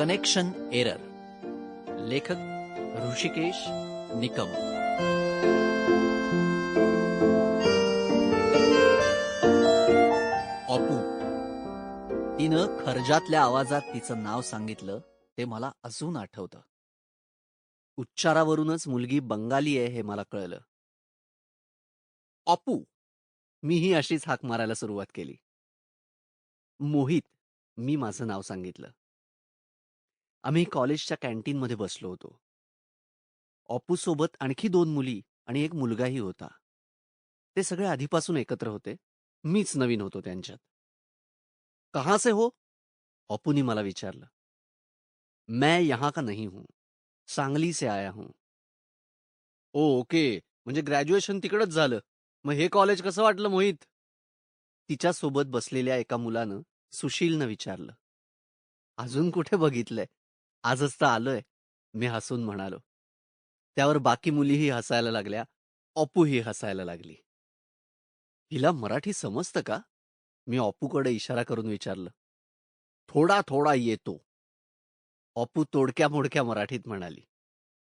Connection error लेखक ऋषिकेश निकम. ऑपू तिनं खर्जातल्या आवाजात तिचं नाव सांगितलं ते मला अजून आठवतं. उच्चारावरूनच मुलगी बंगाली आहे हे मला कळलं. ऑपू मीही अशीच हाक मारायला सुरुवात केली. मोहित. मी माझं नाव सांगितलं. आम्ही कॉलेजच्या कॅन्टीनमध्ये बसलो होतो. ऑपूसोबत आणखी दोन मुली आणि एक मुलगाही होता. ते सगळे आधीपासून एकत्र होते. मीच नवीन होतो त्यांच्यात. कहाँ से हो? ऑपूनी मला विचारलं. मैं यहां का नहीं हूं. सांगली से आया हूं. ओ ओके. म्हणजे ग्रॅज्युएशन तिकडच झालं. मग हे कॉलेज कसं वाटलं मोहित? तिच्यासोबत बसलेल्या एका मुलानं सुशीलनं विचारलं. अजून कुठे बघितलंय? आजच तर आलोय मी हसून म्हणालो. त्यावर बाकी मुलीही हसायला लागल्या ऑपूही हसायला लागली. हिला मराठी समजतं का? मी ऑपूकडे इशारा करून विचारलं. थोडा थोडा येतो. ऑपू तोडक्या मोडक्या मराठीत म्हणाली.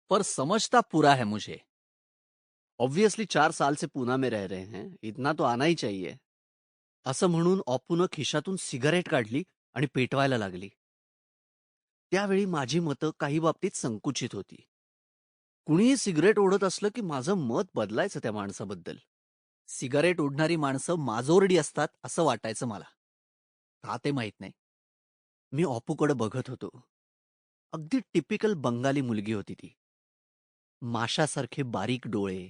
पर समझता पूरा है मुझे. ऑब्वियसली चार साल से पूना में रह रहे हैं इतना तो आना ही चाहिए. असं म्हणून ऑपूनं खिशातून सिगारेट काढली आणि पेटवायला लागली. त्यावेळी माझी मतं काही बाबतीत संकुचित होती. कुणीही सिगरेट ओढत असलं की माझं मत बदलायचं त्या माणसाबद्दल. सिगारेट ओढणारी माणसं माजोरडी असतात असं वाटायचं मला. का ते माहीत नाही. मी ऑपूकडे बघत होतो. अगदी टिपिकल बंगाली मुलगी होती ती. माशासारखे बारीक डोळे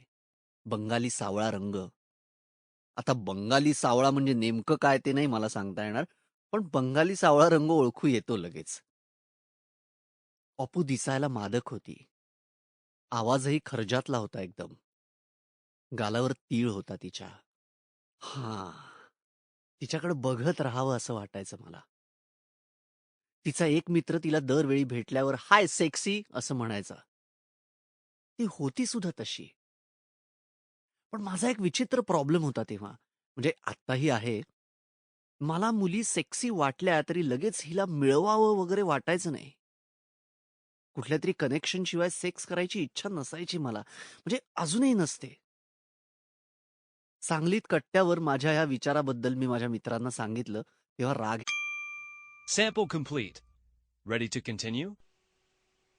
बंगाली सावळा रंग. आता बंगाली सावळा म्हणजे नेमकं काय ते नाही मला सांगता येणार पण बंगाली सावळा रंग ओळखू येतो लगेच. अपू दिसायला मादक होती. आवाजही खर्जातला होता एकदम. गालावर तीळ होता तिच्या. हा. तिच्याकडे बघत राहावं असं वाटायचं मला. तिचा एक मित्र तिला दरवेळी भेटल्यावर हाय सेक्सी असं म्हणायचा. ती होती सुद्धा तशी. पण माझा एक विचित्र प्रॉब्लेम होता तेव्हा. म्हणजे आत्ताही आहे. मला मुली सेक्सी वाटल्या तरी लगेच हिला मिळवावं वगैरे वाटायचं नाही. कुठल्या तरी कनेक्शन शिवाय सेक्स करायची इच्छा नसायची मला म्हणजे अजूनही नसते सांगलीत कट्ट्यावर माझ्या या विचाराबद्दल मी माझ्या मित्रांना सांगितलं तेव्हा राग Sample complete. Ready to continue?